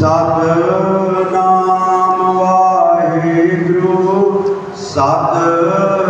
Satnam Waheguru Satnam